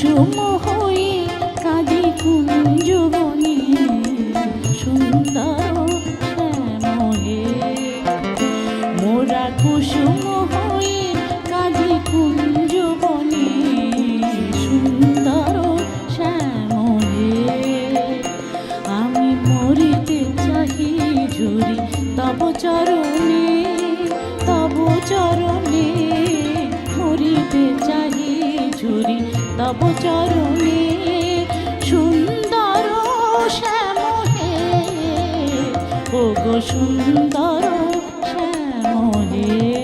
কুসুম হয়ে কাঁদি কুঞ্জবনে, সুন্দর শ্যামহে মোরা কুসুম হয়ে কাঁদি কুঞ্জবনে, সুন্দর শ্যামহে আমি মরিতে চাহি ঝুরি তব চরণে তব চরণে মরিতে চাহি তব চরণে সুন্দর শ্যামে ও গো সুন্দর শ্যামে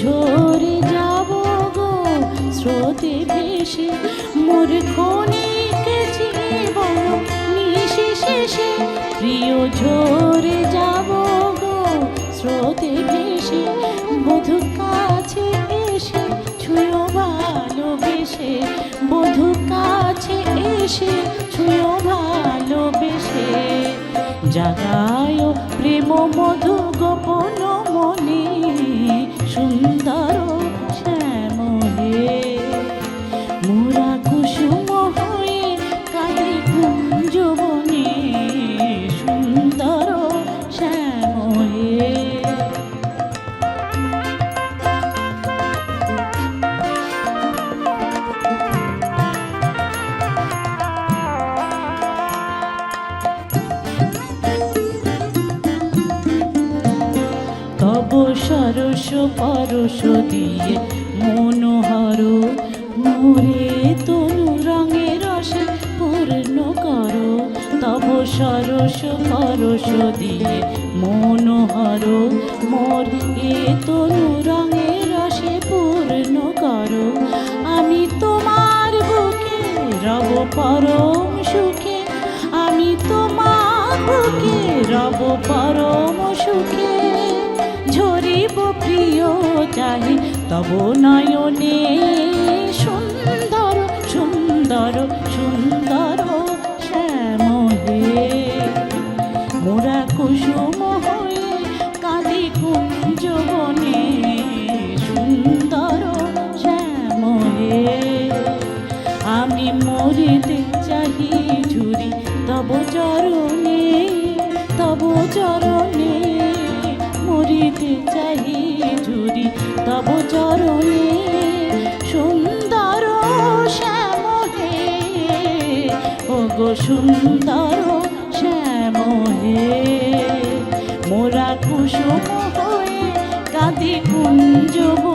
ঝরে যাব গো স্রোতে ভেসে মোর ক্ষণিক জীবন নিশেষে প্রিয় ঝরে যাব গো স্রোতে ভেসে বধু কাছে এসে ছুঁয়ো ভালোবেসে বধু কাছে এসে ছুঁয়ো ভালোবেসে। জাগায় প্রেম মধু গোপন মনে সুন্দর সরস পরশ দিয়ে মনোহর। মোরে তনু রঙে রসে পূর্ণ করো। তব সরস পরশ দিয়ে মনোহর। মোর এ তনু রঙে রসে পূর্ণ করো। আমি তোমার বুকে রব পরম প্রিয় চাহি তব নয়নে সুন্দর সুন্দর সুন্দর শ্যামলে। মোরা কুসুম হয়ে কাঁদি কুঞ্জবনে, সুন্দর শ্যামলে। আমি মরিতে চাহি ঝুরি, তব চরণে তব চরণে। তব চরণে সুন্দর ওগো সুন্দর শ্যাম মোরা কুসুম হয়ে কাঁদি কুঞ্জব